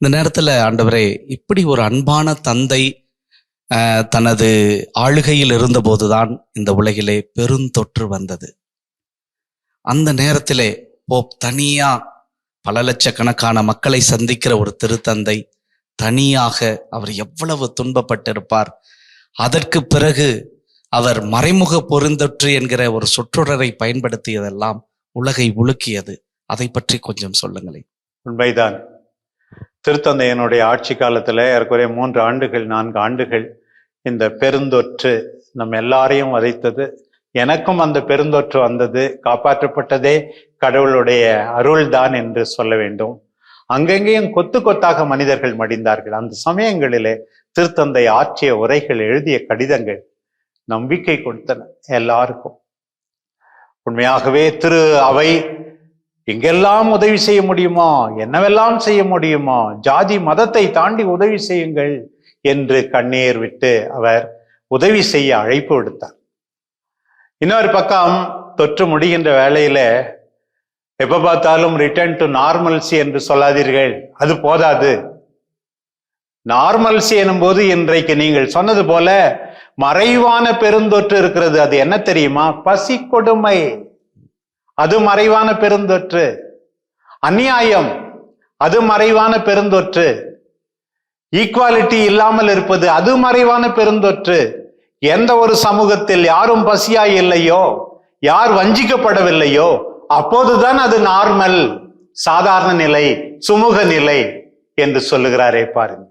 இந்த நேரத்தில் ஆண்டவரே இப்படி ஒரு அன்பான தந்தை தனது ஆளுகையில் இருந்தபோதுதான் இந்த உலகிலே பெருந்தொற்று வந்தது. அந்த நேரத்திலே போப் தனியா பல லட்சக்கணக்கான மக்களை சந்திக்கிற ஒரு திருத்தந்தை தனியாக அவர் எவ்வளவு துன்பப்பட்டிருப்பார். அதற்கு பிறகு அவர் மறைமுக பொருந்தொற்று என்கிற ஒரு சொற்றொடரை பயன்படுத்தியதெல்லாம் உலகை உலுக்கியது. அதை பற்றி கொஞ்சம் சொல்லுங்களேன். உண்மைதான். திருத்தந்தையனுடைய ஆட்சி காலத்துல ஏறக்குறைய மூன்று ஆண்டுகள் நான்கு ஆண்டுகள் இந்த பெருந்தொற்று நம் எல்லாரையும் வதைத்தது. எனக்கும் அந்த பெருந்தொற்று வந்தது. காப்பாற்றப்பட்டதே கடவுளுடைய அருள்தான் என்று சொல்ல வேண்டும். அங்கங்கேயும் கொத்து கொத்தாக மனிதர்கள் மடிந்தார்கள். அந்த சமயங்களிலே திருத்தந்தை ஆற்றிய உரைகள் எழுதிய கடிதங்கள் நம்பிக்கை கொடுத்தன எல்லாருக்கும். உண்மையாகவே திரு அவை எங்கெல்லாம் உதவி செய்ய முடியுமோ என்னவெல்லாம் செய்ய முடியுமோ ஜாதி மதத்தை தாண்டி உதவி செய்யுங்கள் என்று கண்ணீர் விட்டு அவர் உதவி செய்ய அழைப்பு விடுத்தார். இன்னொரு பக்கம் தொற்று முடிகின்ற வேலையில எப்ப பார்த்தாலும் ரிட்டர்ன் டு நார்மல்சி என்று சொல்லாதீர்கள். அது போதாது. நார்மல்சி எனும்போது இன்றைக்கு நீங்கள் சொன்னது போல மறைவான பெருந்தொற்று இருக்கிறது. அது என்ன தெரியுமா? பசி கொடுமை. அது மறைவான பெருந்தொற்று. அநியாயம் அது மறைவான பெருந்தொற்று. ஈக்குவாலிட்டி இல்லாமல் இருப்பது அது மறைவான பெருந்தொற்று. எந்த ஒரு சமூகத்தில் யாரும் பசியாய் இல்லையோ யார் வஞ்சிக்கப்படவில்லையோ அப்போதுதான் அது நார்மல் சாதாரண நிலை சுமூக நிலை என்று சொல்லுகிறாரே பாருங்க